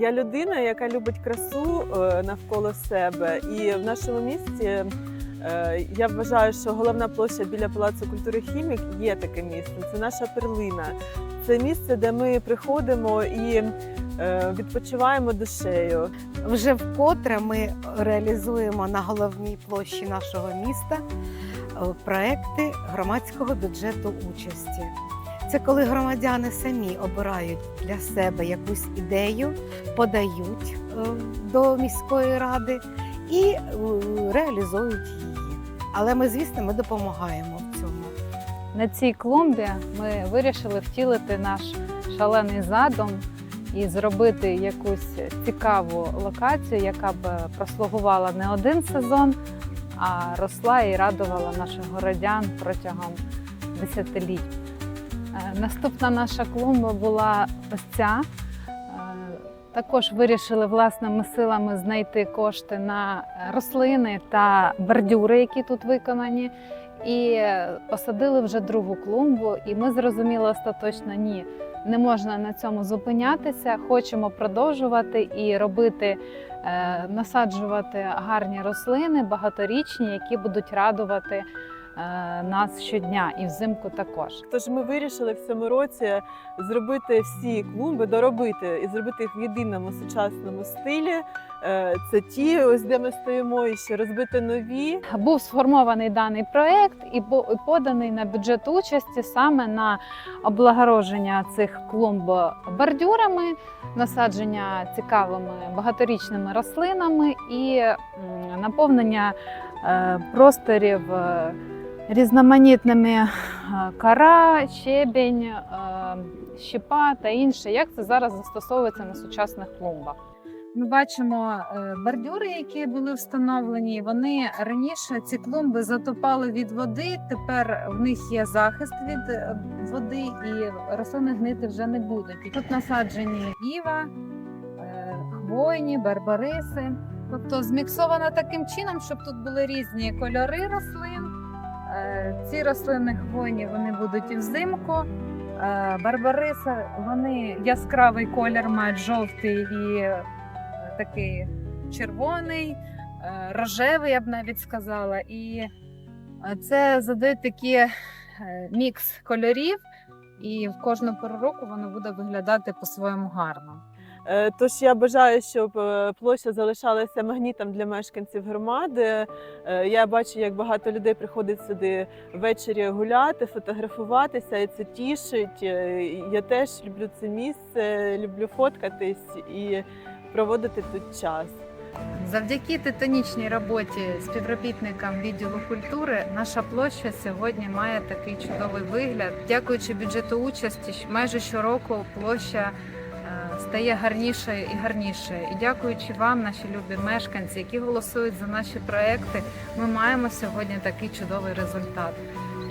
Я людина, яка любить красу е, навколо себе, і в нашому місті е, я вважаю, що головна площа біля Палацу культури Хімік є таке місце. Це наша перлина. Це місце, де ми приходимо і е, відпочиваємо душею. Вже вкотре ми реалізуємо на головній площі нашого міста проекти громадського бюджету участі. Це коли громадяни самі обирають для себе якусь ідею, подають е, до міської ради і е, реалізують її. Але ми, звісно, ми допомагаємо в цьому. На цій клумбі ми вирішили втілити наш шалений задум і зробити якусь цікаву локацію, яка б прослугувала не один сезон, а росла і радувала наших городян протягом десятиліть. Е, Наступна наша клумба була ось ця. Е, Також вирішили власними силами знайти кошти на рослини та бордюри, які тут виконані. І посадили вже другу клумбу, і ми зрозуміли остаточно ні, не можна на цьому зупинятися. Хочемо продовжувати і робити, е, насаджувати гарні рослини, багаторічні, які будуть радувати нас щодня і взимку також. Тож ми вирішили в цьому році зробити всі клумби, доробити і зробити їх в єдиному сучасному стилі. Е, Це ті, ось де ми стоїмо, і ще розбити нові. Був сформований даний проект і поданий на бюджет участі саме на облагородження цих клумб бордюрами, насадження цікавими багаторічними рослинами і наповнення е, просторів е, різноманітними е, кара, щебень, е, щепа та інше, як це зараз застосовується на сучасних клумбах. Ми бачимо е, бордюри, які були встановлені. Вони раніше ці клумби затопали від води. Тепер в них є захист від води, і рослини гнити вже не будуть. Тут насаджені іва, хвойні, барбариси. Тобто зміксовано таким чином, щоб тут були різні кольори рослин. Е, Ці рослини хвойні вони будуть і взимку. Е, Барбариси вони яскравий колір мають жовтий і е, такий червоний, рожевий, я б навіть сказала. І це задає такий мікс кольорів, і в кожну пору року воно буде виглядати по-своєму гарно. Е, Тож я бажаю, щоб е, площа залишалася магнітом для мешканців громади. Е, Я бачу, як багато людей приходить сюди ввечері гуляти, фотографуватися, і це тішить. Я теж люблю це місце, люблю фоткатись і проводити тут час. Завдяки титанічній роботі співробітникам відділу культури наша площа сьогодні має такий чудовий вигляд. Дякуючи бюджету участі, майже щороку площа стає гарнішою і гарнішою. І дякуючи вам, наші любі мешканці, які голосують за наші проекти, ми маємо сьогодні такий чудовий результат.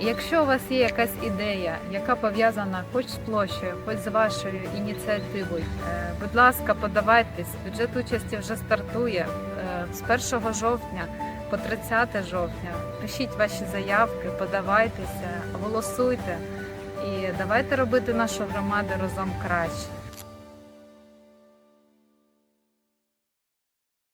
І Якщо у вас є якась ідея, яка пов'язана хоч з площею, хоч з вашою ініціативою, е, будь ласка, подавайтесь. Бюджет участі вже стартує е, з 1 жовтня по 30 жовтня. Пишіть ваші заявки, подавайтеся, голосуйте і давайте робити нашу громаду разом краще.